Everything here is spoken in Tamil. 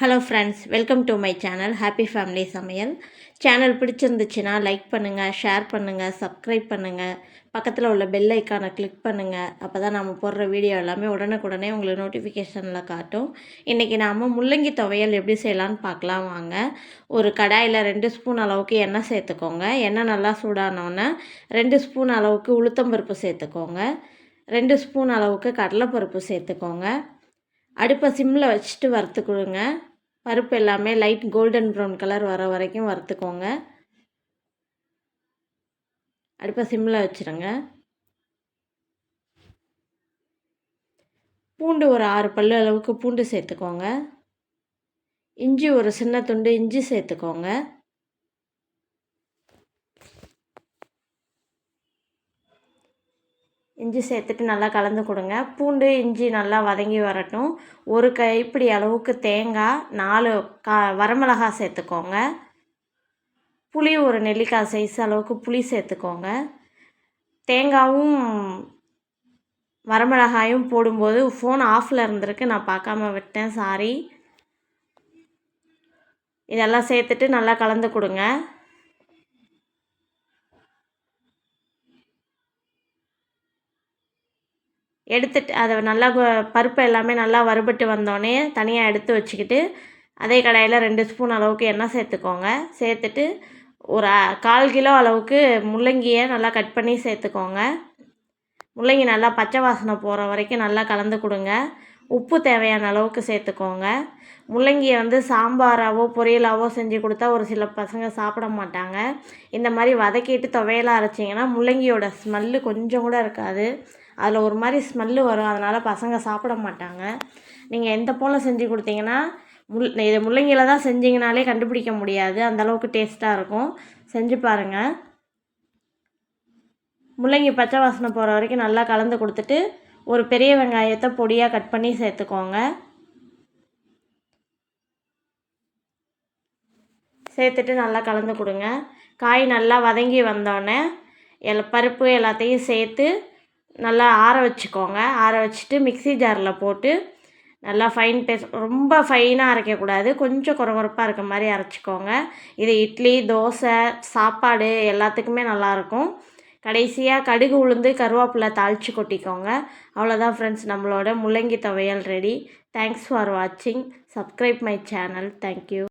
Hello friends welcome to my channel happy family சமையல் சேனல் பிடிச்சிருந்துச்சுன்னா லைக் பண்ணுங்கள் ஷேர் பண்ணுங்கள் சப்ஸ்கிரைப் பண்ணுங்கள் பக்கத்தில் உள்ள பெல் ஐக்கானை கிளிக் பண்ணுங்கள் அப்போ தான் நம்ம போடுற வீடியோ எல்லாமே உடனுக்குடனே உங்களுக்கு நோட்டிஃபிகேஷனில் காட்டும். இன்றைக்கி நாம் முள்ளங்கி துவையல் எப்படி செய்யலான்னு பார்க்கலாம் வாங்க. ஒரு கடாயில் ரெண்டு ஸ்பூன் அளவுக்கு எண்ணெய் சேர்த்துக்கோங்க. எண்ணெய் நல்லா சூடானோன்னே ரெண்டு ஸ்பூன் அளவுக்கு உளுத்தம்பருப்பு சேர்த்துக்கோங்க. ரெண்டு ஸ்பூன் அளவுக்கு கடலைப்பருப்பு சேர்த்துக்கோங்க. அடுப்பை சிம்மில் வச்சுட்டு வறுத்துக்கொடுங்க. பருப்பு எல்லாமே லைட் கோல்டன் ப்ரௌன் கலர் வர வரைக்கும் வறுத்துக்கோங்க. அடுப்பை சிம்மில் வச்சுருங்க. பூண்டு ஒரு ஆறு பல்லு அளவுக்கு பூண்டு சேர்த்துக்கோங்க. இஞ்சி ஒரு சின்ன துண்டு இஞ்சி சேர்த்துக்கோங்க. இஞ்சி சேர்த்துட்டு நல்லா கலந்து கொடுங்க. பூண்டு இஞ்சி நல்லா வதங்கி வரட்டும். ஒரு கைப்பிடி அளவுக்கு தேங்காய் நாலு கா வரமிளகாய் சேர்த்துக்கோங்க. புளி ஒரு நெல்லிக்காய் சைஸ் அளவுக்கு புளி சேர்த்துக்கோங்க. தேங்காயும் வரமிளகாயும் போடும்போது ஃபோன் ஆஃபில் இருந்திருக்கு. நான் பார்க்காம விட்டேன். சாரி இதெல்லாம் சேர்த்துட்டு நல்லா கலந்து கொடுங்க. எடுத்துட்டு அதை நல்லா பருப்பு எல்லாமே நல்லா வறுபட்டு வந்தோடனே தனியாக எடுத்து வச்சுக்கிட்டு அதே கடாயில் ரெண்டு ஸ்பூன் அளவுக்கு எண்ணெய் சேர்த்துக்கோங்க. சேர்த்துட்டு ஒரு கால் கிலோ அளவுக்கு முள்ளங்கியை நல்லா கட் பண்ணி சேர்த்துக்கோங்க. முள்ளங்கி நல்லா பச்சை வாசனை போகிற வரைக்கும் நல்லா கலந்து கொடுங்க. உப்பு தேவையான அளவுக்கு சேர்த்துக்கோங்க. முள்ளங்கியை வந்து சாம்பாராவோ பொரியலாவோ செஞ்சு கொடுத்தா ஒரு சில பசங்க சாப்பிட மாட்டாங்க. இந்த மாதிரி வதக்கிட்டு துவையலாக அரைச்சிங்கன்னா முள்ளங்கியோட ஸ்மெல்லு கொஞ்சம் கூட இருக்காது. அதில் ஒரு மாதிரி ஸ்மெல்லு வரும். அதனால் பசங்க சாப்பிட மாட்டாங்க. நீங்கள் எந்த போல் செஞ்சு கொடுத்தீங்கன்னா முள் இதை முள்ளங்கியில் தான் செஞ்சிங்கனாலே கண்டுபிடிக்க முடியாது. அந்தளவுக்கு டேஸ்ட்டாக இருக்கும். செஞ்சு பாருங்கள் முள்ளங்கி பச்சை வாசனை போகிற வரைக்கும் நல்லா கலந்து கொடுத்துட்டு ஒரு பெரிய வெங்காயத்தை பொடியாக கட் பண்ணி சேர்த்துக்கோங்க. சேர்த்துட்டு நல்லா கலந்து கொடுங்க. காய் நல்லா வதங்கி வந்தோடனே எல் பருப்பு எல்லாத்தையும் சேர்த்து நல்லா ஆற வச்சுக்கோங்க. ஆற வச்சுட்டு மிக்சி ஜாரில் போட்டு நல்லா ஃபைன் பேஸ்ட் ரொம்ப ஃபைனாக அரைக்கக்கூடாது. கொஞ்சம் குறகுறப்பாக இருக்க மாதிரி அரைச்சிக்கோங்க. இது இட்லி தோசை சாப்பாடு எல்லாத்துக்குமே நல்லாயிருக்கும். கடைசியாக கடுகு உளுந்து கருவேப்பிலை தாளித்து கொட்டிக்கோங்க. அவ்வளோதான் ஃப்ரெண்ட்ஸ் நம்மளோட முள்ளங்கி துவையல் ரெடி தேங்க்ஸ் ஃபார் வாட்சிங் subscribe my channel thank you